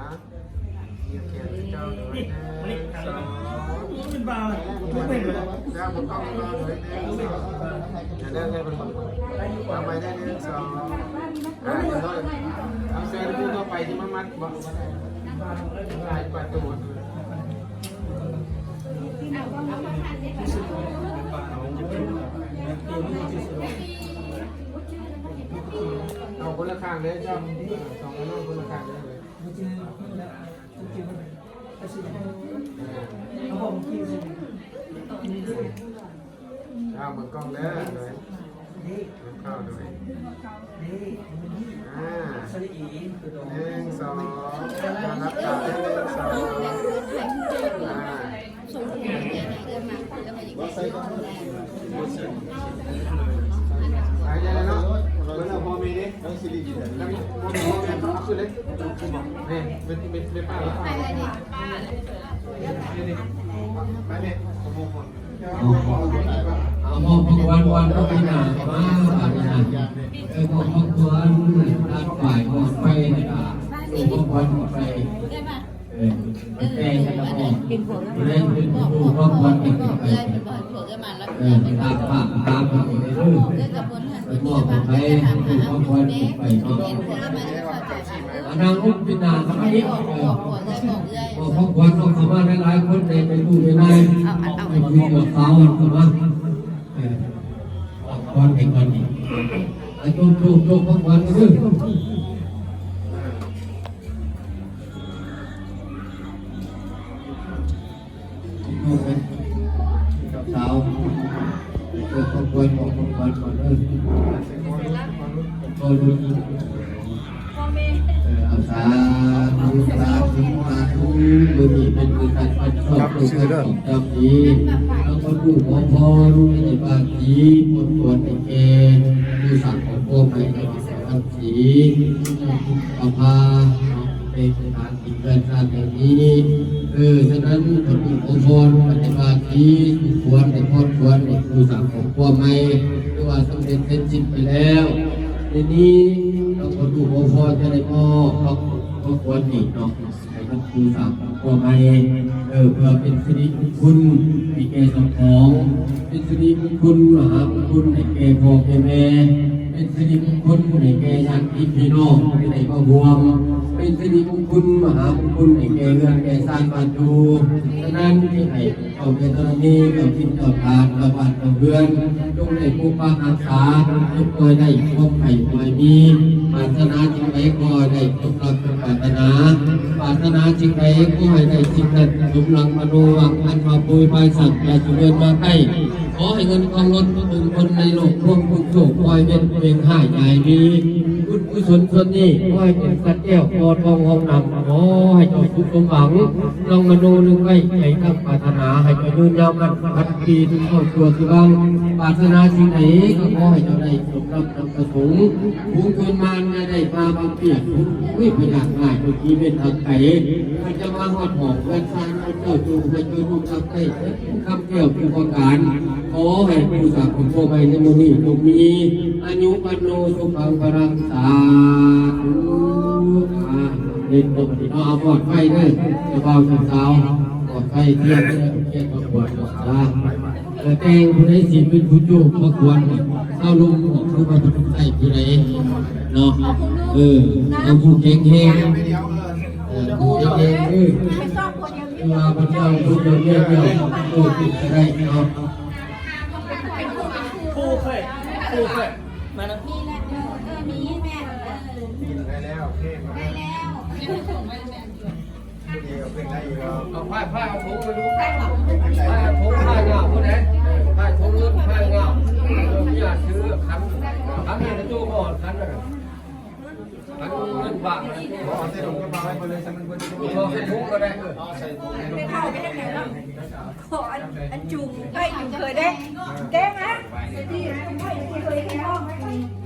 นะเหยียบแขนเจ้าหน่อยนึ่งสองเป็นบาร์แล้วมันต้องรอหน่อยนึ่งสองอย่าได้เลยมันทำไมได้หนึ่งสองอ่าเดี๋ยวเราเอาเสื้อที่เข้าไปที่มันมัดบอกลายประตูเอาคนละข้างเลยเจ้าสองคนนอกคนละข้างเลย เลยมันจะมันจะมันจะมันจะสิเขาบอกกินสิเอาเหมือนกล้องแล้วเลยข้าเลยนี่อ่าสลีอีคือตรงหนึ่งสองการับตาหนึ่งสองอ่าส่งเสียงเนี่ยนะเดินมาแล้วก็อย่างนี้ใส่ก่อนแรกหายใจเลยเนาะเหมือนเราพอมีนี่ทั้งซีรีส์แล้วมีพอมีพอมีเอา ขึ้นเลยนี่เป็นเป็นเป็นป้าแล้วไปเลยนี่นี่นี่ไปนี่ขโมยคนเอาหมอกพกวันวันก็ไปหนามาบาดหนาเออหมอกพกวันด้านฝ่ายหมอกไฟนะครัเออหมอกวันหมอกไฟได้ป่ะเออแกงกันแล้วหมอกเล่นเป็นบอกผู้บอกหมบวันเป็นไปเลยบอกบอกกันมาแล้วเออตามภาตามมาเลยเออเรื่องกับบนหันไปที่หมอกบไปจะถามหาผู้หมเอาอกควันนเด็กไปเห็นเนาะคนละมันก็เข้า นนั้นอุ้มเป็นาครับอันนี้บอกเอบอกอบอกเลยบอกเลยหมอกพกวันเอาเข้ามาหลายๆคนในไปดูไปในไปดูเกี่ยวเขาเข้ามาออหมอกวันเป็นคนนี้ไอ้โจ๊กโจ๊กโจ๊กพกวันเออลูกเป็นกับสาวเกิดครบครัวของครอบควก่อนเออ สาธุสาธุสาธุมือนี้เป็นมือการปัดชอบตัวกันของจำดีแล้วก็ดูขอพรในบางทีปวดปวดในเกณฑ์ดูสั่งของพ่อไปในบางทีเอาพาเป็นสถานที่เกิดการอย่างนี้เออฉะนั้นคนอื่นองค์กรปฏิบัติที่ควรในพอดควรในคือสังคมความไม่ที่ว่าสำเร็จเป็นจิตไปแล้ว ทีนี้เราก็ดูองค์กรจะได้พ่อเขาเขาควรหนีเนาะในนั้นคือสังคมความไปเออเพื่อเป็นสิริมงคลมีแก่สมอง เป็นสิริมงคลมหามงคลในแก่พ่อแก่แม่ เป็นสิริมงคลให้แก่ญาติพี่น้องในพระบวง เป็นสิริมงคลมหามงคลแห่งแก่เรือนแก่สร้างบ้านดูฉะนั้นที่ให้เอาเป็นตอนนี้เราคิดเจ้าทานระบาดระเบือนจงได้ผู้ปักรักษาทุกคนได้พบไข่ไว้มีปรารถนาจิงใดก็ได้สมรักปรารถนาปรารถนาจิงใดก็ให้ได้สิ่งนั้นสมรักมโนวังอันมาปุยไปสั่งอย่าจุเดินมาใกล้ขอให้เงินทองล้นถึงคนในโลกร่วมทุกโศกคอยเป็นเพลงห่ายใหญ่ดี กุศลส่วนนี้ขอให้เป็นสัตว์แก้วคอทองหองนำขอให้เจ้าสุขสมหวังลองมาดูนึงไว้ใจตั้งปรารถนาให้เจ้ายืนยาวมันพันปีถึงเข้าตัวที่บ้างปรารถนาสิ่งไหนก็ขอให้เจ้าได้สมรับนำประสงค์ภูมิชนมานไม่ได้มาบางเปียกวิพยากง่ายเมื่อกี้เป็นทางไกมันจะมาหอดหอกเงินสร้างเจ้าจูไปเจอลูกทำได้คำเกี่ยวผู้ประการขอให้ผู้สักของพ่อไปในมือนี้จงมีอายุปันโนสุขังพรังสาเล่นปกติเอาปลอดไฟเด้อจะเบาจะสาวปลอดไฟเที่ยงเที่ยงเทียงประกวดบอกว่าเออแตงผู้ใดสิเป็นผู้จูประกวดเนี่ยเอาลงออกคือมาเป็นใส่ผู้ใดเนาะเออเอาผู้เก่งเฮงเออผู้เก่งเฮงเออม่ชอบคนเดียาพระเจ้าทุกเดียวเดียวเดียวโอ้ติดอะไรเนาะครูเคยครูเคยมาแล้ว เออมีแม่เออได้แล้วโอเคมาได้แล้วดีกับเพื่อนได้อยู่แล้เอาผ้าผ้าเอาถุงมาดูไปหวังผ้าถุงผ้าเงาคนไหนผ้าถุงรุ่นผ้าเงาพี่อาซื้อคันคันนี้จะจูก่อนคันเลยคันเงินบาทนะพอเส้นลงก็มาไว้เลยฉันมันบนพอใส่ถุงก็ได้ใส่ถุงไม่เข้าไม่ได้ไงเนาะขออันจุงใกล้จุงเคยได้เด้งนะที่ไม่เคยเข้าไม่เคยไม่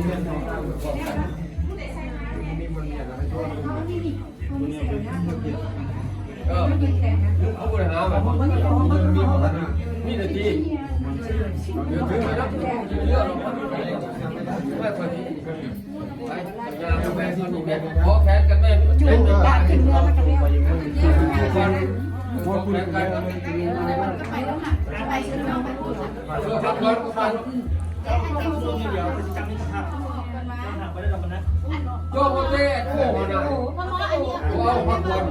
มันมีคนเรียนของเราแบบมีคนนแล้วเอานี่นนะแบบมีแต่ที่เดี๋ยวถึงไปแล้วเยอะลงไม่ค่อยดีไปงานแม่ที่นี่แม่ขอแขนกันแม่จุงดาขึ้นเรือมากันแล้ววันขอแขนกันก็ไปแล้วค่ะไปซื้อน้องไป พูดเออพักก่อนพักโจ้โมเต้โอ้โหนะเพราะว่าอันนี้โอ้พักก่อน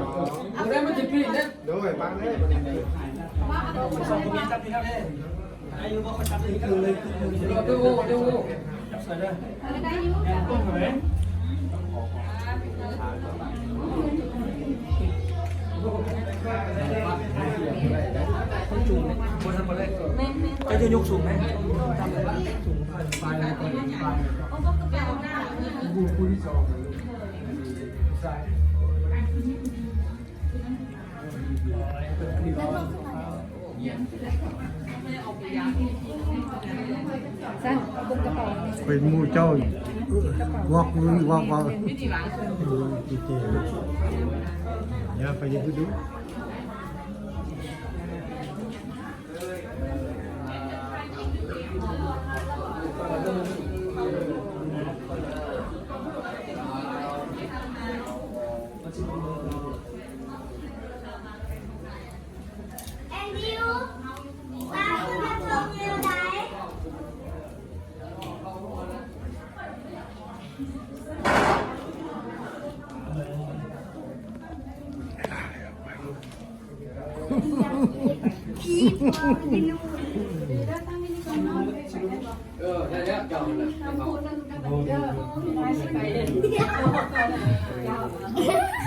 กูได้ไม่ติดพี่เนี่ยโดยบางเลยเดี๋ยวดูดูได้อยู่ก็ จะยกสูงไหมสั้นบุกกระเป๋าเป็นมูเจ้าวอกมือวอกวอกจริงๆอย่าไปยืดดู แอนดิวตาคุณจะชมเรือไหน เออได้แล้วเจ้าเลยเ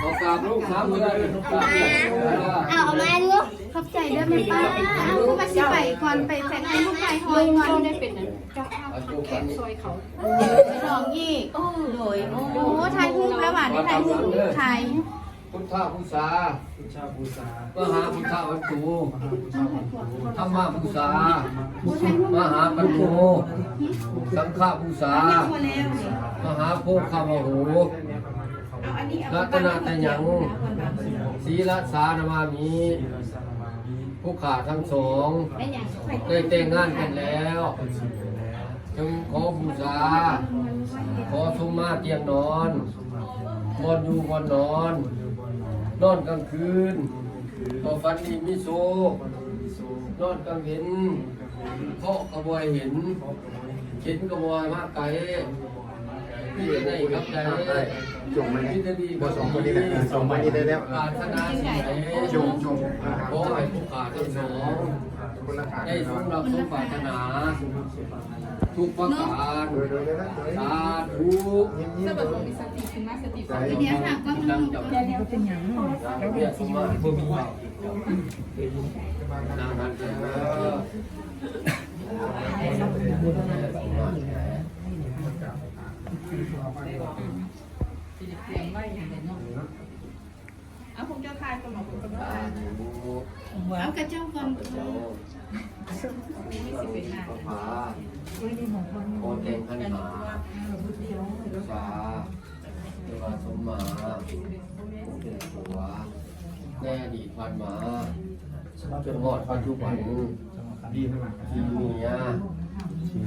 อากราบลูกสามเดือนกราบเลยเอาเอามาดูขอบใจเด้อแม่ป้าเอาลูกมาสิไปก่อนไปแฟนให้ลูกไปหอยก่อนได้เป็นเอาจูกันสองยี่โอ้โดยโอ้ถ่ายรูปแล้วหวานได้ถ่ายรูปถ่าย พุทธบูชาพุทธบูชามหาพุทธวันตูธรรมบูชามหาปัญโมสังฆบูชามหาโพคามโหรัตนาตยังศีลสานามามีผู้ขาทั้งสองเป็นอย่างได้แต่งงานกันแล้วจึงขอบูชาขอสมมาเตียงนอนบอนอยู่บอนนอน นอนกลางคืนก็ฝันดีมิโซนอนกลางเห็นเพาะกระบอยเห็นเห็นกระบอยมากไกลพี่จะได้ครับใจจงมาพี่จะดีบสองคนนี้แหละสองคนนี้ได้แล้วปรารถนาสิ่งไหนจงจงขอให้ผู้ขาทั้งสอง คนละขาได้สมรับสมปรารถนา ทุกประการโดยโดยได้แล้วสาธุยิ้มยิ้มใจเดี๋ยค่ะก็ดังจับแค่นี้ก็เป็นอย่างนั้นแล้วเรียกสมมาบ่มีนางหันเออ เอาผมจะทายคนหมอผมก็สาทายเอากระเจ้าก่อนเจ้าพาโอเต็งขันหาสาเทวาสมมาเป็นผัวแน่ดีพันมาจนหอดปัจจุบันดีขึ้นมาที่เมีย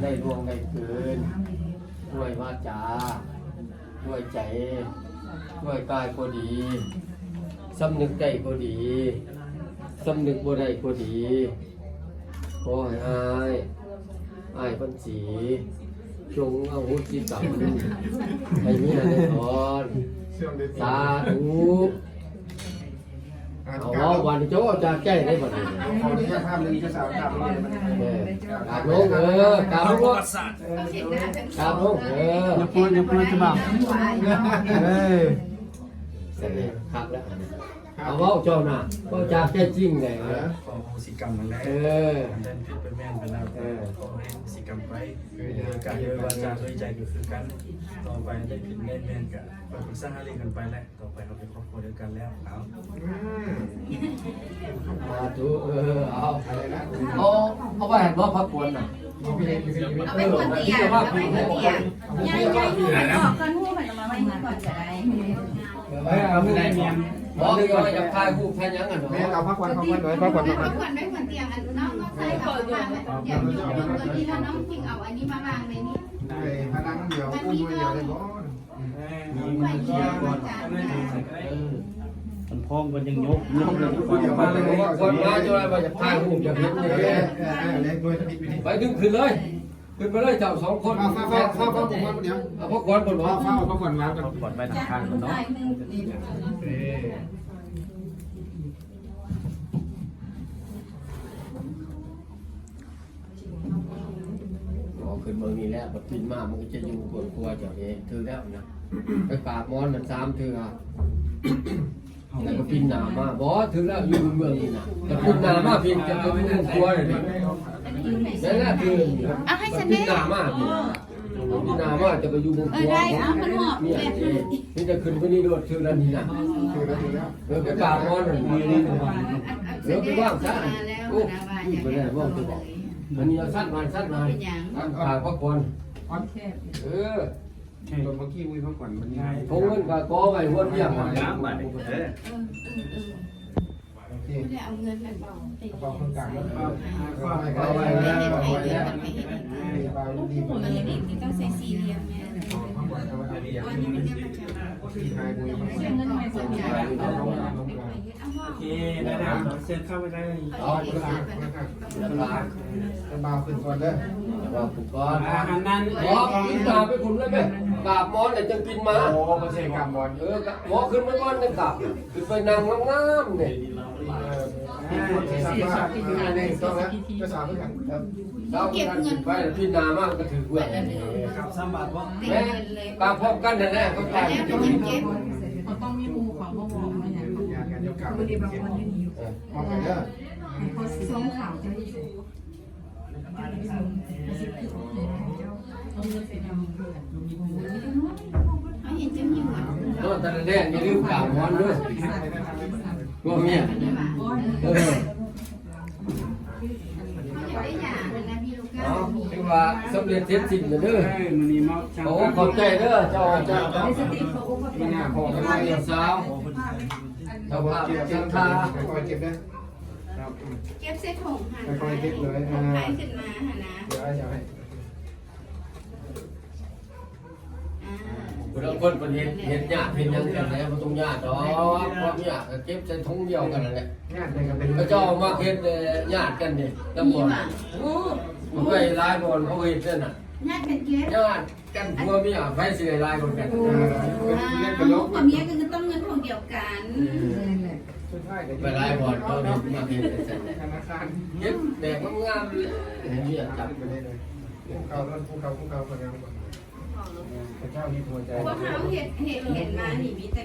ได้ร่วงได้คืนด้วยวาจาด้วยใจด้วยกายก็ดี สำนึกใจก็ดีสำนึกบ่ได้ก็ดี ขอให้อายอายพันสีจงเอาหุสิกรรมให้เมียได้ถอนเชื่อมได้สาธุเอาว่าวันโจ้จะแก้ได้บ่ดีขออนุญาตภาพนี้จะสาวภาพนี้มันเออกราบลงเออกราบลงกราบลงเอออย่าพูดอย่าพูดจะบ้าเฮ้ยเสร็จแล้วครับแล้ว เอาเว่าเจ้าน่ะเว่าจากแค่จริงไงเออขอโหสิกรรมมาแล้วเออเล่นผิดเป็นแม่นไปแล้วขอให้โหสิกรรมไปการเดินวาจาด้วยใจก็คือกันต่อไปได้ผิดแม่นแม่นกันไปปรึกษาหารือกันไปแล้วต่อไปเราเป็นครอบครัวเดียวกันแล้วเอาสาธุเออเอาอะไรนะเอาเอาไปเห็นว่าพักควรน่ะเอาไปคนเตียเอาไปคนเตียยายยายหูมันออกกันหูมันมาไว้ก่อนจะได้เออเอาไม่ได้เมีย บอกเลยว่าอยากถ่ายรูปแทนยังกันเนาะแม่เอาพักวันพักวันหน่อยพักวันไม่พักพัวันกผ่อนไม่ผ่อนเตียงอันน้องน้องใส่เอามาเดี๋ยวนี้เงินที่เราน้องทิ้งเอาอันนี้มาวางในนี้ไอ้พนังเดียวอุ้มมือเดียวได้บ่ไปเที่ยวมาจากเออมันพองมันยังยกยกเลยเดียวมาเลยเพราะว่าคนมาจนว่าอยากถ่ายรูปอยากเห็นเลยเล็กด้วยนิดนิดไปดึงขึ้นเลย ขึ้นไปเลยเจ้าสองคนเอาฟ้าฟ้าฟ้าฟ้าผมมาเดี๋ยวเอาพวกคนบนบฟ้าอกฟ้าพักวันมากันกดไปทางข้างเนาะอ๋อขึ้นเมืองนี้แล้วมันขึ้นมามันก็จะอยู่บนครัวเจ้าเองถือแล้วนะไปกราบมอนมันสามเถื่อแล้วก็พินหนามาบอถือแล้วอยู่บนเมืองนี่นะแต่พินหนามาพินจะไปอยู่บนครัวเลย นี่นั่นแหละคือเอาให้ฉันพิได้นหนามาพินพินามากจะไปอยู่บนครัวเนี่ยนี่จะขึ้นไปนี่โดดถือแล้วนี่นะคือแล้วคือแล้วเออไปกราบมอนมันมีนี่เดี๋ยวไปว่างซะโอ้ยไปได้ว่างตัวบอกอันนี้เอาสั้นมาสั้นมาปากพักผ่อนเออตัวเมื่อกี้มือพักวันมันง่ายทงเงินกับกอไว้หัวเที่ยงมา น้ำบาดเออ ที่ไม่ได้เอาเงินมันบอกกระเป๋าข้างกลางแล้วก็เอาไว้แล้วเอาไว้แล้วบางดีบางเออเด็กนี่ต้องใส่สี่เหลี่ยมแม่พักวันเอาไว้เอาเดียวอันนี้มันเรียกประจำที่ไทยมือพักวันเงินไม่สนใจเอาลงกลางลงกลางเอาพ่อโอเคได้แล้วเซ็นเข้าไปได้เอาไปกลางกลางกระเป๋าขึ้นก่อนเด้อว่าผมก่อนอาหารนั้นหมอกินตาไปคุณเลยไหมกาบมอนเนี่ยจะกินมาโอ้ไม่ใช่กำบอลเออหมอขึ้นมาก่อนจะกลับขึ้นไปนั่งงามๆเนี่ยที่ พูดที่สามว่าในต้องแล้วก็สามกันครับเราเก็บเงินไปพี่นามากก็ถือเพื่อนกับสามบาทวะแม่กาพบกันแน่ๆก็กลายแล้วเป็นเป็นเงินเก็บเขาต้องมีมูของมาบอกมาอย่างงานกันยกกลับบางทีบางคนไม่มีอยู่มองกันเด้อเขาส่งข่าวจะมีเอาเงินไปทำเพื่อนเขาเห็นจะมีหวังก็แต่แรกอย่าลืมกาบมอนด้วย พวกเนี้ยเออเอากได้หยานะพี่ลูกเอาถือว่าสำเร็จเสร็จสิ้นแล้วเด้อมันนี่มาช่งโอ้ขอบใจเด้อเจ้าเจ้าเจ้ามีหน้าพอทำกันไมเดี๋ยวสาวเจ้าภาพเก็บเก็เจ้าคอยเก็บได้ครับเก็บเส้นถุงหันคอยเก็บเลยหายขึ้นมาหานะเดี๋ยวให้ เดี๋ยวให้อ่าบางคนเป็นเห็นเห็นญาติเห็นยังกันแล้วมันต้องญาติดอกเพราะญาติก็เก็บใส่ถุงเดียวกันนั่นแหละงานเป็นกันเป็นก็เจ้ามาเฮ็ดญาติกันนี่ตำรวจโอ้มันก็หลายคนเขาเฮ็ดนั่นน่ะญาติเป็นเก็บญาติกันผัวเมียไผสิได้หลายคนกันเออเป็นเล่นเป็นลบผัวเมียก็คือต้องเงินของเดียวกันสุดท้ายเดี๋ยวไปหลายบ่อนเขาเฮ็ดมาเฮ็ดซั่นแหละธนาคารเฮ็ดแดกงามๆเลยเห็นเมียจับไปเลยเลยภูเขาแล้วภูเขาภูเขาคนงานก่อน พระเจ้ามีหัวใจ พวกเขาเห็นเห็นเห็ดมาหนีมีแต่